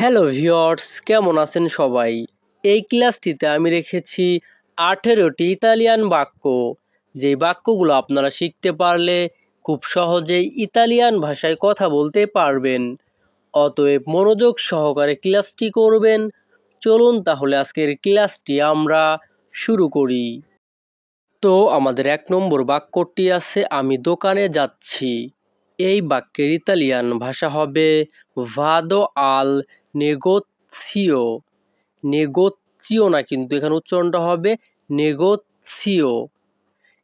Hello viewers কেমন আছেন সবাই? এই ক্লাসটিতে আমি রেখেছি আঠেরোটি ইতালিয়ান বাক্য। যে বাক্যগুলো আপনারা শিখতে পারলে খুব সহজেই ইতালিয়ান ভাষায় কথা বলতে পারবেন। অতএব মনোযোগ সহকারে ক্লাসটি করবেন। চলুন তাহলে আজকের ক্লাসটি আমরা শুরু করি। তো আমাদের এক নম্বর বাক্যটি আছে, আমি দোকানে যাচ্ছি। এই বাক্যের ইতালিয়ান ভাষা হবে ভাদো আল নেগোসিও নেগোসিও না কিন্তু এখানে উচ্চারণটা হবে নেগোসিও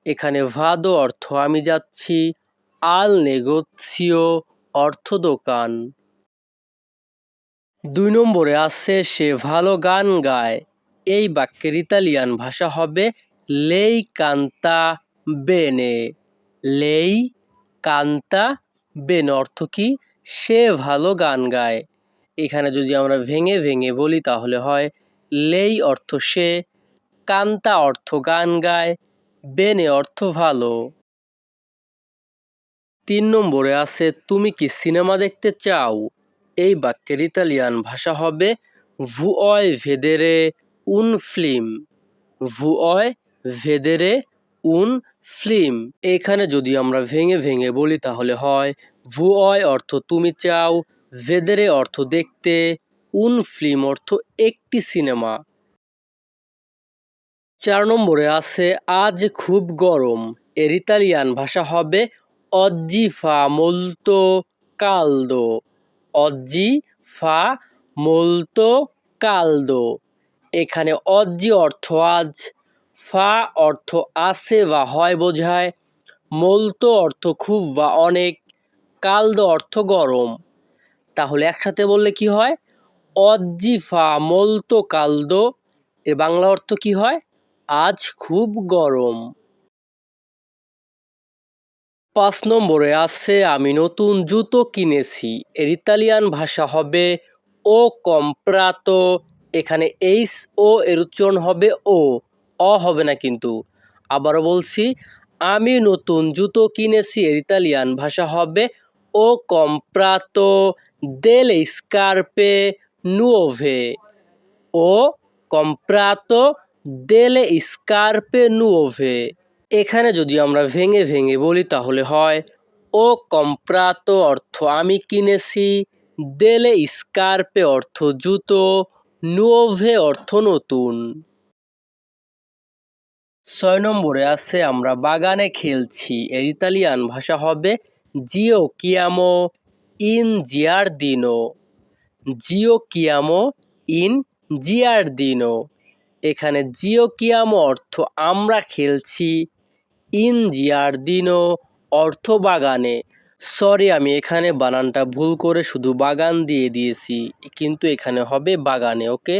এখানে ভাদো অর্থ, আমি যাচ্ছি আল নেগোসিও অর্থ দোকান। দুই নম্বরে আছে, সে ভালো গান গায়। এই বাক্যের ইতালিয়ান ভাষা হবে লেই কান্তা বেনে। লেই কান্তা বেন অর্থ কি? সে ভালো গান গায়। এখানে যদি আমরা ভেঙে ভেঙে বলি তাহলে হয়, লেই অর্থ সে, কান্তা অর্থ গান গায়, বেনে অর্থ ভালো। তিন নম্বরে আছে, তুমি কি সিনেমা দেখতে চাও? এই বাক্যের ইতালিয়ান ভাষা হবে ভুঅয় ভেদেরে উন ফিল্ম। ভুঅয় ভেদেরে উন ফিল্ম। এখানে যদি আমরা ভেঙে ভেঙে বলি তাহলে হয় ভুঅয় অর্থ তুমি চাও ভেদেরে অর্থ দেখতে উন ফিল্ম অর্থ একটি সিনেমা চার নম্বরে আছে আজ খুব গরম এর ইতালিয়ান ভাষা হবে, অজ্জি ফা মোলতো কালদো। অজ্জি ফা মোলতো কালদো। এখানে অজ্জি অর্থ আজ, ফা অর্থ আছে বা হয় বোঝায়, মোলতো অর্থ খুব বা অনেক, কালদো অর্থ গরম। তাহলে একসাথে বললে কি হয়? অজ্জি ফা মোলতো কালদো। এর বাংলা অর্থ কি হয়? আজ খুব গরম। পাঁচ নম্বরে আছে, আমি নতুন জুতো কিনেছি। এর ইতালিয়ান ভাষা হবে ও কম্প্রাতো। এখানে এইস ও এর উচ্চারণ হবে ও। অ হবে না কিন্তু। আবারও বলছি, আমি নতুন জুতো কিনেছি। এর ইতালিয়ান ভাষা হবে ও কম্প্রাতো। দেলে স্কার্পে নুওভে ও কম্প্রাতো দেলে স্কার্পে নুওভে এখানে যদি আমরা ভেঙে ভেঙে বলি তাহলে হয়, ও কম্প্রাতো অর্থ আমি কিনেছি দেলে স্কার্পে অর্থ জুতো নুওভে অর্থ নতুন। ছয় নম্বরে আছে, আমরা বাগানে খেলছি। এর ইতালিয়ান ভাষা হবে জিও কিয়ামো দিনো জিও কিয়ামো ইন জিয়ার দিনো এখানে জিও কিয়ামো অর্থ আমরা খেলছি। ইন জিয়ার দিনো অর্থ বাগানে। সরি, আমি এখানে বানানটা ভুল করে শুধু বাগান দিয়ে দিয়েছি, কিন্তু এখানে হবে বাগানে, ওকে?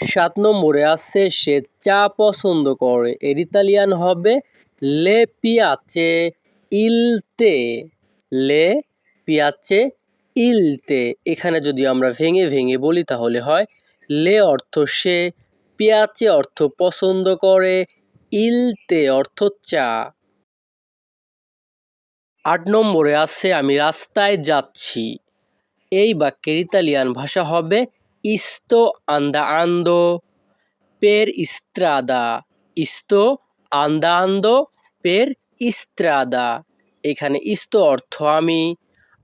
সাত নম্বরে আছে, সে চা পছন্দ করে। এর ইতালিয়ান হবে লে পিয়াচে ইলতে। লে, পিয়াচে, ইলতে। এখানে যদি আমরা ভেঙে ভেঙে বলি তাহলে হয় লে অর্থ সে, পিয়াচে অর্থ পছন্দ করে, ইলতে অর্থ চা। আট নম্বরে আছে, আমি রাস্তায় যাচ্ছি। এই বাক্যের ইতালিয়ান ভাষা হবে ইস্তো আন্দা আন্দো, পের ইস্ত্রাদা। ইস্তো আন্দা আন্দো, পের ইস্ত্রাদা। এখানে ইস্তো অর্থ আমি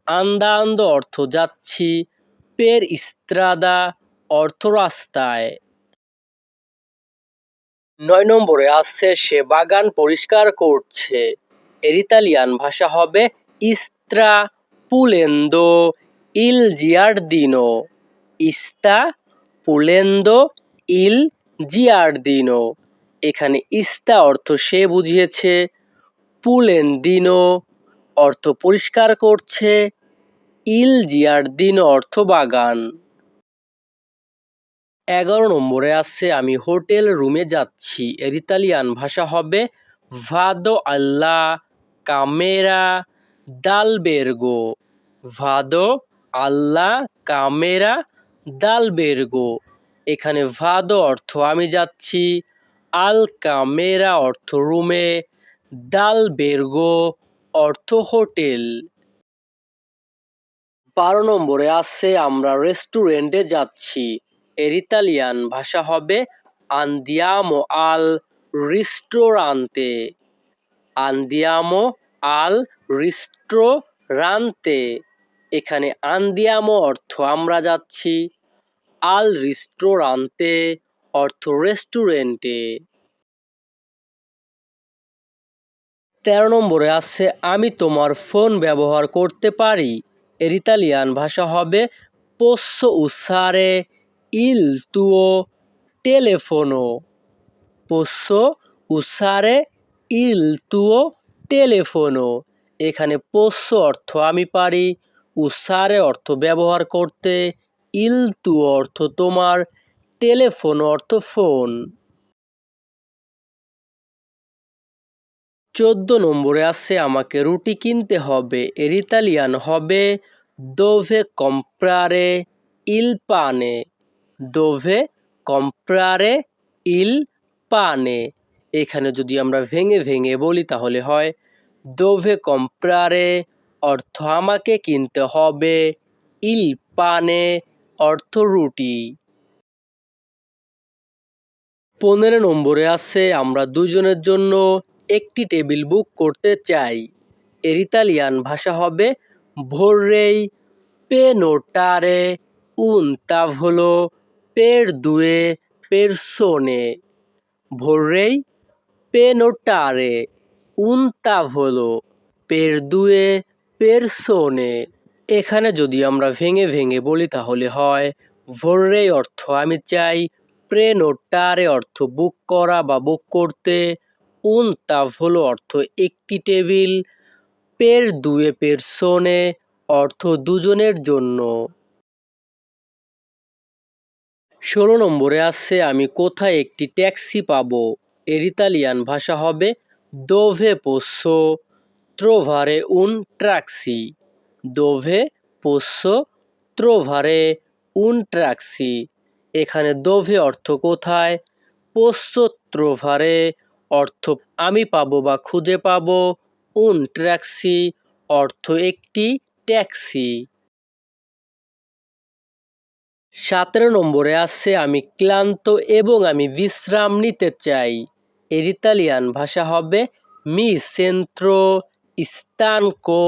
আন্দা অর্থ যাচ্ছি, পের ইস্ত্রাদা অর্থ রাস্তায়। নয় নম্বরে আসছে, সে বাগান পরিষ্কার করছে। এর ইতালিয়ান ভাষা হবে ইস্ত্রা পুলেন্দো ইল জিয়ার্দিনো। ইস্তা পুলেন্দো ইল জিয়ার্দিনো। এখানে ইস্তা অর্থ সে বুঝিয়েছে, পুলেন্দিনো অর্থ পরিষ্কার করছে ইল জিয়ার্দিনো অর্থ বাগান। এগারো নম্বরে আছে, আমি হোটেল রুমে যাচ্ছি। এর ইতালিয়ান ভাষা হবে ভাদো আল্লাহ কামেরা দালবেরগো ভাদো আল্লাহ কামেরা দালবেরগো এখানে ভাদো অর্থ, আমি যাচ্ছি। আল কামেরা অর্থ, রুমে। দালবেরগো অর্থ হোটেল। বারো নম্বরে আছে, আমরা রেস্টুরেন্টে যাচ্ছি। এর ইতালিয়ান ভাষা হবে আন্দিয়ামো আল রিস্টোরান্তে আন্দিয়ামো আল রিস্টোরান্তে এখানে আন্দিয়ামো অর্থ, আমরা যাচ্ছি। আল রিস্টোরান্তে অর্থ, রেস্টুরেন্টে। তেরো নম্বরে আছে, আমি তোমার ফোন ব্যবহার করতে পারি। এর ইতালিয়ান ভাষা হবে পোস্সো উসারে ইল তুও টেলেফোনো পোস্সো উসারে ইল তুও টেলেফোনো এখানে পোস্য অর্থ আমি পারি উসারে অর্থ ব্যবহার করতে ইল তু অর্থ তোমার টেলিফোন অর্থ ফোন। চোদ্দ নম্বরে আছে, আমাকে রুটি কিনতে হবে। এর ইতালিয়ান হবে দোভে কম্প্রারে ইল পানে দোভে কম্প্রারে ইল পানে এখানে যদি আমরা ভেঙে ভেঙে বলি, তাহলে হয় দোভে কম্প্রারে অর্থ আমাকে কিনতে হবে। ইল পানে অর্থ রুটি? পনেরো নম্বরে আছে, আমরা দুজনের জন্য একটি টেবিল বুক করতে চাই। এর ইতালিয়ান ভাষা হবে ভোররেই পেনোটারে un tavolo per due persone. vorrei prenotare un tavolo per due persone. এখানে যদি আমরা ভেঙে ভেঙে বলি তাহলে হয় ভোররেই অর্থ আমি চাই, প্রেনোটারে অর্থ বুক করা বা বুক করতে। উন তাভলো অর্থ একটি টেবিল, পের দুয়ে পেরসোনে, অর্থ দুজনের জন্য। ষোলো নম্বরে আছে, আমি কোথায় একটি ট্যাক্সি পাবো? এর ইতালিয়ান ভাষা হবে দোভে পোস্সো ত্রোভারে উন ট্রাক্সি দোভে পোস্সো ত্রোভারে উন ট্রাক্সি এখানে দোভে অর্থ কোথায়? পোস্তো ত্রোভারে অর্থ আমি পাবো বা খুঁজে পাবো। উন ট্যাক্সি, অর্থ একটি ট্যাক্সি। সতেরো নম্বরে আছে, আমি ক্লান্ত এবং আমি বিশ্রাম নিতে চাই। এর ইতালিয়ান ভাষা হবে মি সেন্ট্রো স্তানকো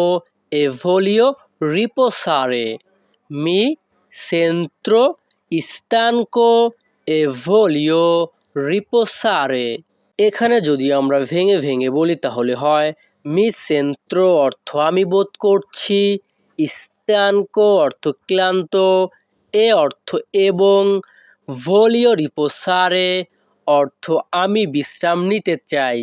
এ ভলিও রিপোসারে মি সেন্ট্রো স্তানকো এ ভলিও রিপোসারে এখানে যদি আমরা ভেঙে ভেঙে বলি তাহলে হয় মি সেন্ট্রো অর্থ আমি বোধ করছি, স্ত্যানক অর্থ ক্লান্ত, এ অর্থ এবং ভলিও রিপোসারে অর্থ আমি বিশ্রাম নিতে চাই।